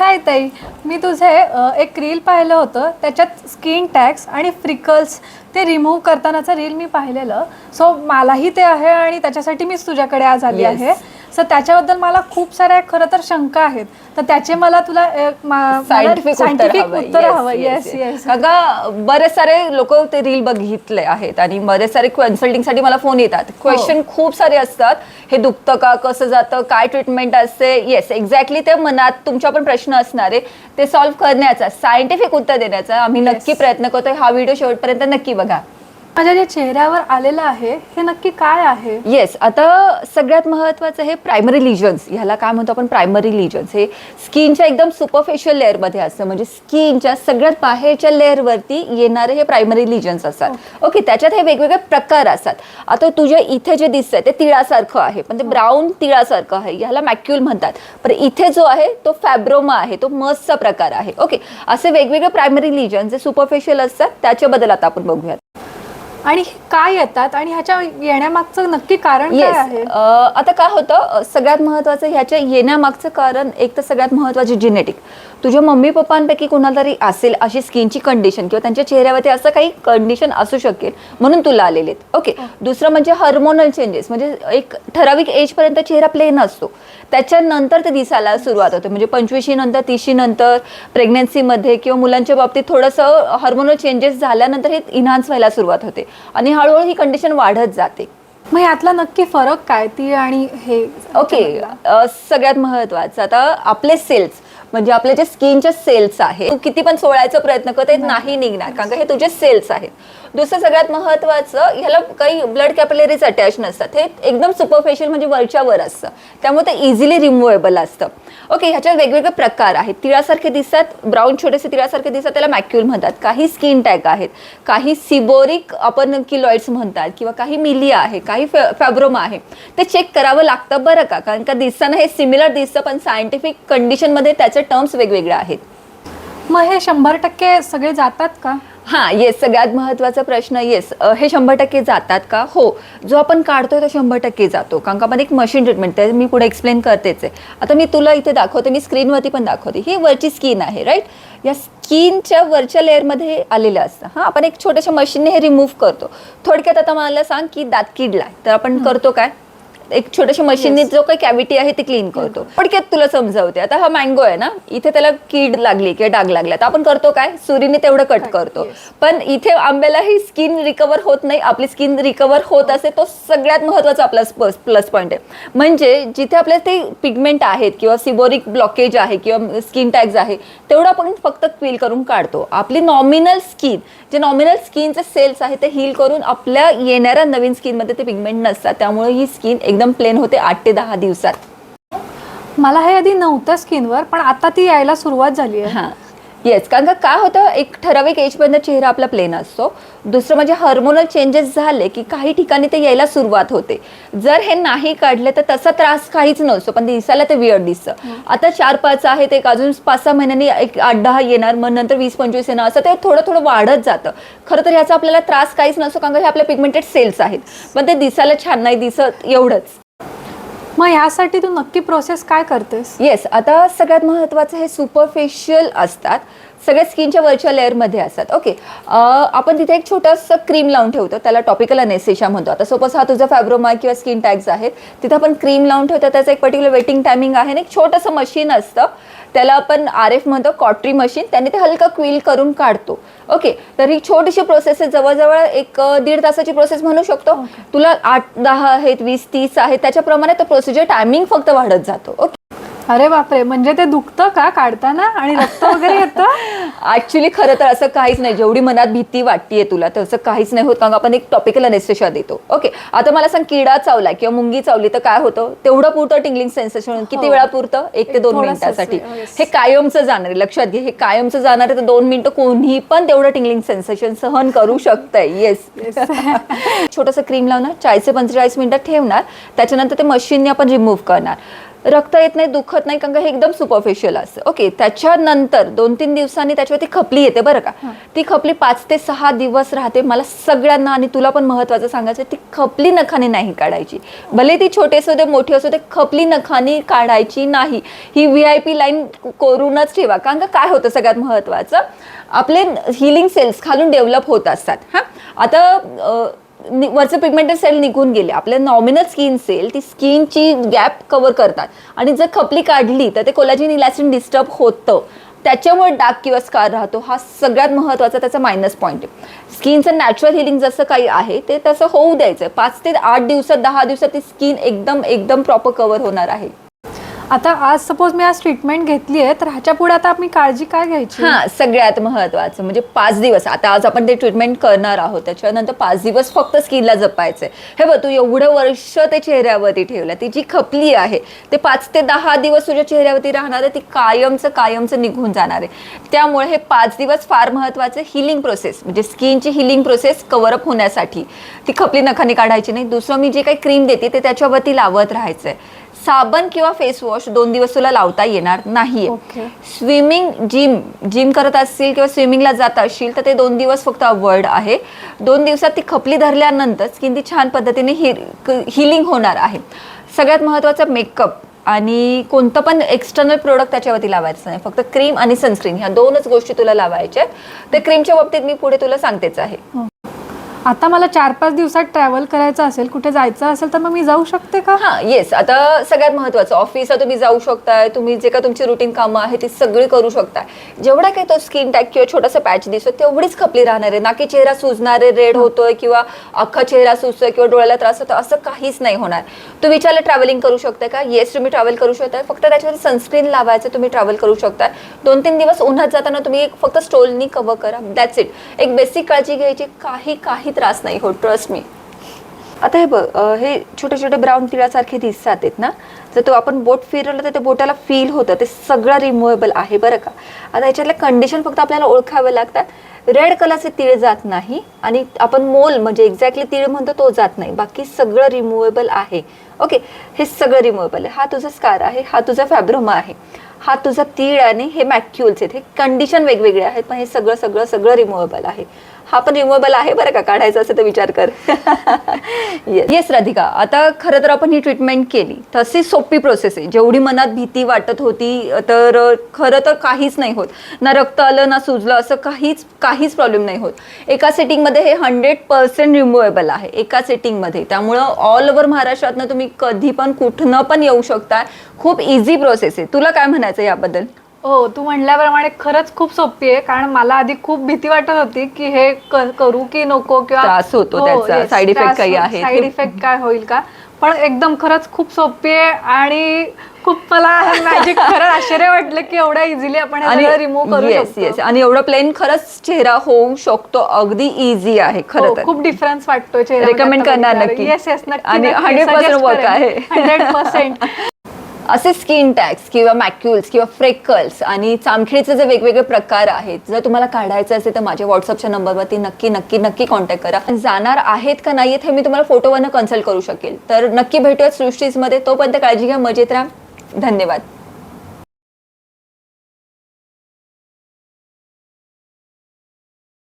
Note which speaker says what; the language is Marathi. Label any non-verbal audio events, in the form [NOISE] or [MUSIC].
Speaker 1: हाय ताई मी तुझे अ, एक रील पाहिलं होतं त्याच्यात स्किन टॅक्स आणि फ्रिकल्स ते रिमूव्ह करतानाचं रील मी पाहिलेलं सो मलाही ते आहे आणि त्याच्यासाठी मीच तुझ्याकडे आज आली
Speaker 2: Yes.
Speaker 1: आहे सो त्याच्याबद्दल मला खूप साऱ्या खरं तर शंका आहेत. तर त्याचे मला तुला
Speaker 2: सायंटिफिक उत्तर
Speaker 1: सायंटिफिक
Speaker 2: हवं.
Speaker 1: उत्तर हवं. येस येस
Speaker 2: का बरेच सारे लोक ते रील बघितले आहेत आणि बरेच सारे कन्सल्टिंगसाठी मला फोन येतात.
Speaker 1: हो.
Speaker 2: क्वेश्चन खूप सारे असतात. हे दुखतं का? कसं जातं? काय ट्रीटमेंट असते? येस एक्झॅक्टली ते मनात तुमच्या पण प्रश्न असणार. ते सॉल्व्ह करण्याचा सायंटिफिक उत्तर देण्याचा आम्ही नक्की प्रयत्न करतोय. हा व्हिडिओ शेवटपर्यंत नक्की बघा.
Speaker 1: माझ्या जे चेहऱ्यावर आलेलं आहे हे नक्की काय आहे?
Speaker 2: येस आता सगळ्यात महत्त्वाचं हे प्रायमरी लिजन्स ह्याला काय म्हणतो आपण? प्रायमरी लिजन्स हे स्किनच्या एकदम सुपरफेशियल लेअरमध्ये असतं. म्हणजे स्किनच्या सगळ्यात बाहेरच्या लेअरवरती येणारे हे प्रायमरी लिजन्स असतात. ओके त्याच्यात हे वेगवेगळे प्रकार असतात. आता तुझ्या इथे जे दिसतंय ते तिळासारखं आहे. पण ते ब्राऊन तिळासारखं आहे. ह्याला मॅक्युल म्हणतात. पण इथे जो आहे तो फॅब्रोमा आहे. तो मसचा प्रकार आहे. ओके असे वेगवेगळे प्रायमरी लिजन जे सुपरफेशियल असतात त्याच्याबद्दल आता आपण बघूयात.
Speaker 1: आणि काय येतात? आणि ह्याच्या येण्यामागचं नक्की कारण काय आहे?
Speaker 2: आता काय होतं? अ, सगळ्यात महत्त्वाचं ह्याच्या येण्यामागचं कारण एक तर सगळ्यात महत्त्वाचे जेनेटिक तुझ्या मम्मी पप्पांपैकी कोणाला तरी असेल अशी स्किनची कंडिशन किंवा त्यांच्या चेहऱ्यावरती असं काही कंडिशन असू शकेल म्हणून तुला आलेले ओके दुसरं म्हणजे हार्मोनल चेंजेस म्हणजे एक ठराविक एजपर्यंत चेहरा प्लेन असतो. त्याच्यानंतर ते दिसायला सुरुवात होते. म्हणजे पंचवीशी नंतर तीसशी नंतर प्रेग्नन्सीमध्ये किंवा मुलांच्या बाबतीत थोडंसं हार्मोनल चेंजेस झाल्यानंतर हे इन्हान्स व्हायला सुरुवात होते. आणि हळूहळू ही कंडिशन वाढत जाते.
Speaker 1: मग यातला नक्की फरक काय ती आणि हे
Speaker 2: ओके सगळ्यात महत्वाचं. आता आपले सेल्स म्हणजे आपले जे स्किनचे सेल्स आहेत तू किती पण सोडायचा प्रयत्न कर ते नाही. निघणार. कारण का हे तुझे सेल्स आहेत. दुसरं सगळ्यात महत्वाचं ह्याला काही ब्लड कॅपिलरीज अटॅच नसतात. हे एकदम सुपरफेशियल म्हणजे वरच्या वर असतं. त्यामुळे ते इझिली रिमुवेबल असतं. ओके ह्याच्यात वेगवेगळे प्रकार आहेत. तिळासारखे दिसतात ब्राऊन छोटेसे तिळासारखे दिसतात त्याला मॅक्युल म्हणतात. काही स्किन टॅग आहेत. काही सिबोरिक आपण किलॉइड्स म्हणतात किंवा काही मिलिया आहे काही फॅब्रोमा आहे. ते चेक करावं लागतं बरं का? कारण का दिसताना हे सिमिलर दिसतं पण सायंटिफिक कंडिशनमध्ये त्याचे टर्म्स वेगवेगळे आहेत.
Speaker 1: मग हे शंभर टक्के सगळे जातात का?
Speaker 2: हां येस सगळ्यात महत्त्वाचा प्रश्न येस हे शंभर टक्के जातात का? हो जो आपण काढतोय तो शंभर टक्के जातो कारण का आपण एक मशीन ट्रीटमेंट ते मी पुढे एक्सप्लेन करतेच आहे. आता मी तुला इथे दाखवते मी स्क्रीनवरती पण दाखवते. ही वरची स्किन आहे राईट या स्किनच्या वरच्या लेअरमध्ये आलेलं असतं. हां आपण एक छोट्याशा मशीनने हे रिमूव्ह करतो. थोडक्यात आता मला सांग की दात किडलाय तर आपण करतो काय? एक छोट्याशा मशीनने जो काही कॅव्हिटी आहे ती क्लीन करतो. थोडक्यात तुला समजावते. आता हा मँगो आहे ना इथे त्याला कीड लागली किंवा डाग लागला. तर आपण करतो काय? सुरीने तेवढं कट करतो. पण इथे आंब्याला ही स्किन रिकवर होत नाही. आपली स्किन रिकवर होत असे तो सगळ्यात महत्त्वाचा आपला प्लस पॉईंट आहे. म्हणजे जिथे आपल्या ते पिगमेंट आहेत किंवा सिबोरिक ब्लॉकेज आहे किंवा स्किन टॅग्स आहे तेवढं आपण फक्त क्विल करून काढतो. आपली नॉमिनल स्किन जे नॉमिनल स्किनचे सेल्स आहेत ते हील करून आपल्या येणाऱ्या नवीन स्किनमध्ये ते पिगमेंट नसतात. त्यामुळे ही स्किन एकदम प्लेन होते आठ ते दहा दिवसात.
Speaker 1: मला हे आधी नव्हतं स्किनवर पण आता ती यायला सुरुवात झाली आहे.
Speaker 2: हां. येस कारण का काय होतं एक ठराविक एजपर्यंत चेहरा आपला प्लेन असतो. दुसरं म्हणजे हार्मोनल चेंजेस झाले की काही ठिकाणी ते यायला सुरुवात होते. जर हे नाही काढले तर तसा त्रास काहीच नसतो पण दिसायला ते विअर दिसतं. आता चार पाच आहेत एक अजून पाच सहा महिन्यांनी एक आठ दहा येणार मग नंतर वीस पंचवीस येणार असं ते थोडं थोडं वाढत जातं. खरं तर ह्याचा आपल्याला त्रास काहीच नसतो कारण का हे आपले पिगमेंटेड सेल्स आहेत. पण ते दिसायला छान नाही दिसत एवढंच.
Speaker 1: मग ह्यासाठी तू नक्की प्रोसेस काय करतेस?
Speaker 2: येस आता सगळ्यात महत्त्वाचं हे सुपरफेशियल असतात. सगळ्या स्किनच्या वरच्या लेअरमध्ये असतात. ओके आपण तिथे एक छोटंसं क्रीम लावून ठेवतो. त्याला टॉपिकल अनेसेशा म्हणतो. आता सपोज हा तुझा फॅब्रोमा किंवा स्किन टॅग्स आहेत. तिथं आपण क्रीम लावून ठेवतो. त्याचं एक पर्टिक्युलर वेटिंग टायमिंग आहे आणि एक छोटंसं मशीन असतं. त्याला आपण आर एफ म्हणतो कॉटरी मशीन त्याने ते हलकं क्विल करून काढतो. ओके तर ही छोटीशी प्रोसेस आहे. जवळजवळ एक दीड तासाची प्रोसेस म्हणू शकतो. तुला आठ दहा आहेत वीस तीस आहेत. त्याच्याप्रमाणे तो प्रोसिजर टायमिंग फक्त वाढत जातो. ओके
Speaker 1: अरे बापरे म्हणजे ते दुखतं का काढताना आणि रक्त वगैरे येतं? [LAUGHS]
Speaker 2: ऍक्च्युली खरं तर असं काहीच नाही. जेवढी मनात भीती वाटतीये तुला तसं काहीच नाही होत. कारण आपण एक टॉपिकल अनेस्थेशिया देतो. ओके आता मला सांग किडा चावला किंवा मुंगी चावली तर काय होतं? तेवढं पुरतं टिंगलिंग सेन्सेशन किती
Speaker 1: हो.
Speaker 2: वेळा पुरतं? एक ते दोन
Speaker 1: थोडंसंच
Speaker 2: मिनिटासाठी.
Speaker 1: हो, yes.
Speaker 2: हे कायमचं जाणार आहे. लक्षात घे हे कायमचं जाणार आहे तर दोन मिनिटं कोणी पण तेवढं टिंगलिंग सेन्सेशन सहन करू शकतंय. येस [LAUGHS] छोटंसं क्रीम लावणार. चाळीस ते पंचेचाळीस मिनिटं ठेवणार. त्याच्यानंतर ते मशीनने आपण रिमूव्ह करणार. रक्त येत नाही दुखत नाही कारण का हे एकदम सुपरफिशियल असतं. ओके त्याच्यानंतर दोन तीन दिवसांनी त्याच्यावरती खपली येते बरं का. ती खपली पाच ते सहा दिवस राहते. मला सगळ्यांना आणि तुला पण महत्वाचं सांगायचं ती खपली नखाने नाही काढायची. भले ती छोटी असू दे मोठी असू दे खपली नखाने काढायची नाही. ही व्ही आय पी लाईन करूनच ठेवा. कारण का काय होतं सगळ्यात महत्वाचं आपले हिलिंग सेल्स खालून डेव्हलप होत असतात. हां. आता वरचं पिगमेंटेड सेल निघून गेले. आपल्या नॉमिनल स्किन सेल ती स्किनची गॅप कव्हर करतात. आणि जर खपली काढली तर ते कोलाजिन इलॅस्टिन डिस्टर्ब होतं. त्याच्यामुळे डाक किंवा स्कार राहतो. हा सगळ्यात महत्त्वाचा त्याचा मायनस पॉईंट आहे. स्किनचं नॅचरल हिलिंग जसं काही आहे ते तसं होऊ द्यायचं पाच ते आठ दिवसात दहा दिवसात ती स्किन एकदम एकदम प्रॉपर कव्हर होणार आहे.
Speaker 1: आता आज सपोज मी आज ट्रीटमेंट घेतली आहे तर ह्याच्या पुढे आता मी काळजी काय घ्यायची?
Speaker 2: हा सगळ्यात महत्वाचं म्हणजे पाच दिवस. आता आज आपण ते ट्रीटमेंट करणार आहोत त्याच्यानंतर पाच दिवस फक्त स्किनला जपायचंय. हे बघ तू एवढं वर्ष ते चेहऱ्यावरती ठेवलं ती जी खपली आहे ते पाच ते दहा दिवस तुझ्या चेहऱ्यावरती राहणार आहे ती कायमचं कायमचं निघून जाणार आहे. त्यामुळे हे पाच दिवस फार महत्वाचं हिलिंग प्रोसेस म्हणजे स्किनची हिलिंग प्रोसेस कवरअप होण्यासाठी. ती खपली नखाने काढायची नाही दुसरं मी जे काही क्रीम देते ते त्याच्यावरती लावत राहायचंय. साबण किंवा फेस वॉश दोन दिवस तुला लावता येणार नाहीये. स्विमिंग जिम जिम करत असतील किंवा स्विमिंगला जात असशील तर ते दोन दिवस फक्त अवॉइड आहे. दोन दिवसात ती खपली धरल्यानंतर स्किन ती छान पद्धतीने हिलिंग होणार आहे. सगळ्यात महत्त्वाचं मेकअप आणि कोणतं पण एक्सटर्नल प्रोडक्ट त्याच्यावरती लावायचं नाही. फक्त क्रीम आणि सनस्क्रीन ह्या दोनच गोष्टी तुला लावायच्या आहेत. ते क्रीमच्या बाबतीत मी पुढे तुला सांगतेच आहे.
Speaker 1: आता मला चार पाच दिवसात ट्रॅव्हल करायचं असेल कुठे जायचं असेल तर मग मी जाऊ शकते का?
Speaker 2: हा येस आता सगळ्यात महत्वाचं ऑफिसला तुम्ही जाऊ शकताय तुम्ही जे काय तुमची रुटीन कामं आहे ती सगळी करू शकताय. जेवढा काही तो स्किन टॅग किंवा छोटासा पॅच दिसतो तेवढीच खपली राहणार आहे. ना की चेहरा सुजणार रेड होतोय किंवा अख्खा चेहरा सुजतोय किंवा डोळ्याला त्रास होतो असं काहीच नाही होणार. तुम्ही विचारलं ट्रॅव्हलिंग करू शकताय का? येस तुम्ही ट्रॅव्हल करू शकताय. फक्त त्याच्यावर सनस्क्रीन लावायचं तुम्ही ट्रॅव्हल करू शकताय. दोन तीन दिवस उन्हात जाताना तुम्ही एक फक्त स्टोलनी कव्हर करा. दॅट्स इट एक बेसिक काळजी घ्यायची काही काही त्रास नाही होत ट्रस्ट मी आता हे बघ हे छोटे छोटे ब्राऊन तिळासारखे दिसतात आहेत ना? जर तो आपण बोट फिरवलं तर ते बोटाला फील होतं. ते सगळं रिमुवेबल आहे बरं का? आता याच्यातल्या कंडिशन फक्त आपल्याला ओळखावे लागतात रेड कलरचे तीळ जात नाही आणि आपण मोल म्हणजे एक्झॅक्टली तीळ म्हणतो तो जात नाही. बाकी सगळं रिमुवेबल आहे. ओके हे सगळं रिमुवेबल आहे. हा तुझा स्कार आहे. हा तुझा फॅब्रोमा आहे. हा तुझा तीळ आणि हे मॅक्युल्स आहेत. हे कंडिशन वेगवेगळे आहेत पण हे सगळं सगळं सगळं रिमुवेबल आहे. हा पण रिमुवेबल आहे बरं का? काढायचं असेल तर विचार कर. [LAUGHS] येस राधिका आता खरं तर आपण ही ट्रीटमेंट केली. तशी सोपी प्रोसेस आहे. जेवढी मनात भीती वाटत होती तर खरं तर काहीच नाही होत. ना रक्त आलं ना सुजलं असं काहीच काहीच प्रॉब्लेम नाही होत. एका सेटिंगमध्ये हे हंड्रेड पर्सेंट रिमुवेबल आहे. एका सेटिंगमध्ये त्यामुळं ऑल ओव्हर महाराष्ट्रातनं तुम्ही कधी पण कुठनं पण येऊ शकता खूप इझी प्रोसेस आहे. तुला काय म्हणायचं याबद्दल?
Speaker 1: हो तू म्हणल्याप्रमाणे खरंच खूप सोपी आहे कारण मला आधी खूप भीती वाटत होती की हे क- करू की नको किंवा
Speaker 2: त्रास होतो त्याचा, side effect काही आहेत.
Speaker 1: साईड इफेक्ट काय होईल का? पण एकदम खरंच खूप सोपी आहे आणि खूप मला मॅजिक [LAUGHS] खरं आश्चर्य वाटलं की एवढ्या इझिली आपण हे रिमूव्ह करू
Speaker 2: येस येस
Speaker 1: शकतो
Speaker 2: आणि एवढं प्लेन खरंच चेहरा होऊ शकतो अगदी इझी आहे खरं
Speaker 1: हो,
Speaker 2: तर.
Speaker 1: खूप डिफरन्स वाटतो
Speaker 2: Recommend करणार नक्की.
Speaker 1: येस येस
Speaker 2: आणि 100% work आहे.
Speaker 1: Hundred percent. [LAUGHS]
Speaker 2: असे स्किन टॅक्स किंवा मॅक्युल्स किंवा फ्रेकल्स आणि चामखीचे जे वेगवेगळे प्रकार आहेत जर तुम्हाला काढायचं असेल तर माझ्या व्हॉट्सअपच्या नंबरवरती नक्की नक्की नक्की कॉन्टॅक्ट करा. जाणार आहेत का नाही हे मी तुम्हाला फोटोवरनं कन्सल्ट करू शकेल. तर नक्की भेटूयात सृष्टीजमध्ये. तोपर्यंत काळजी घ्या. मजेत राहा. धन्यवाद.